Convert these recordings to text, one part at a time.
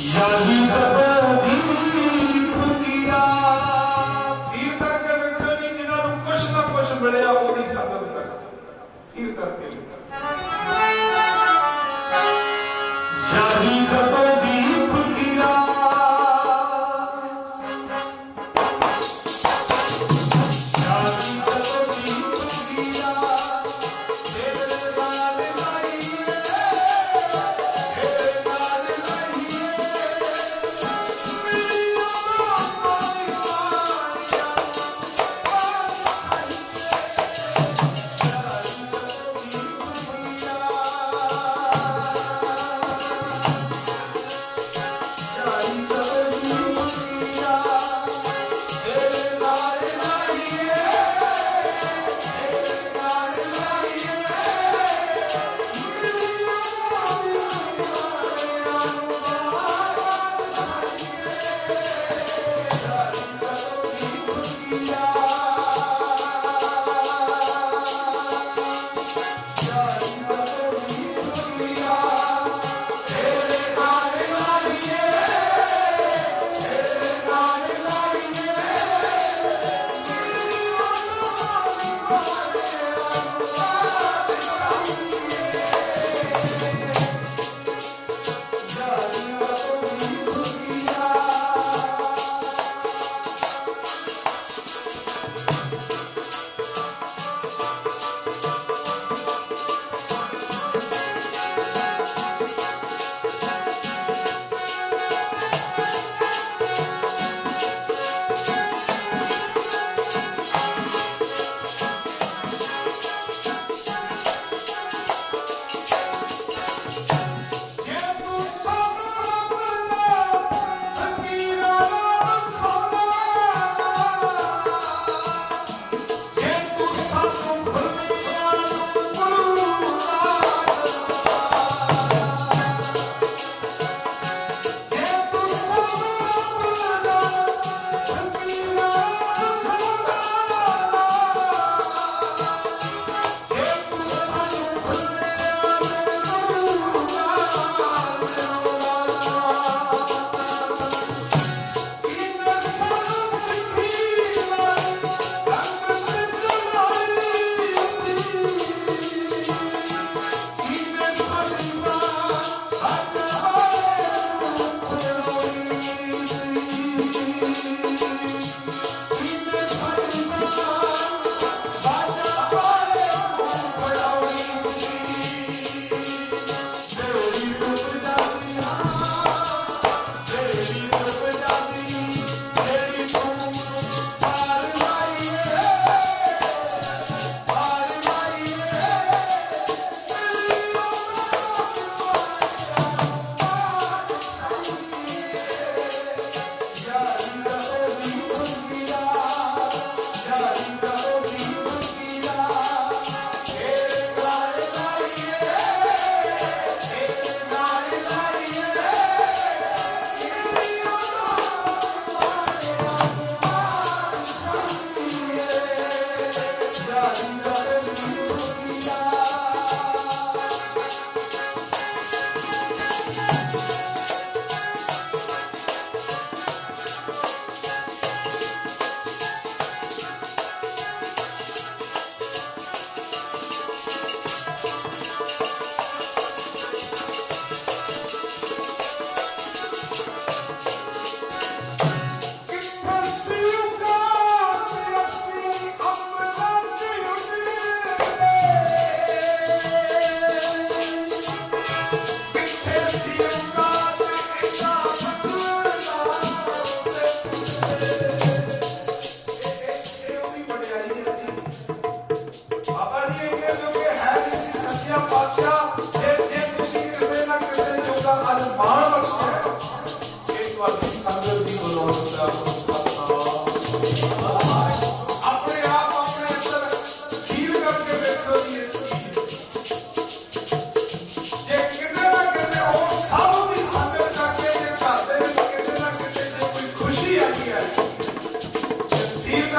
Yeah.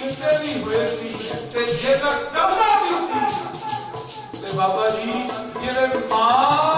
ਕੀਤੇ ਵੀ ਹੋਏ ਸੀ ਤੇ ਜਿਹਦਾ ਕਰਦਾ ਵੀ ਸੀ ਤੇ ਬਾਬਾ ਜੀ ਜਿਹੜੇ ਮਾਂ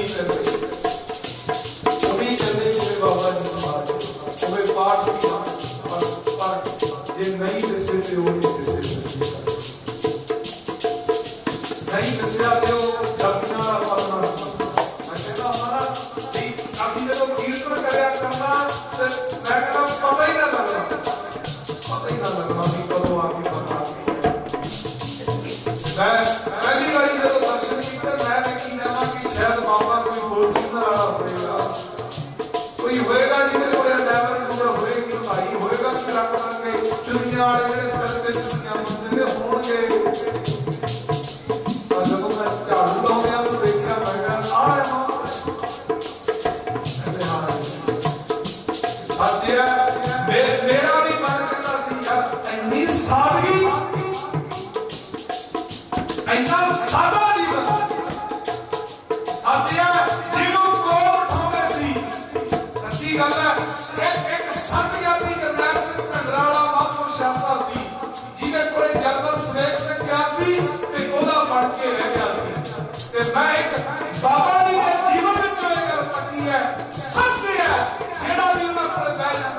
teach them Christianity.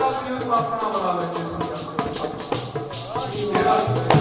ਅਸੀਂ ਉਹਨੂੰ ਆਪਣਾ ਬਣਾ ਲੈਂਦੇ ਸੀ ਮੇਰਾ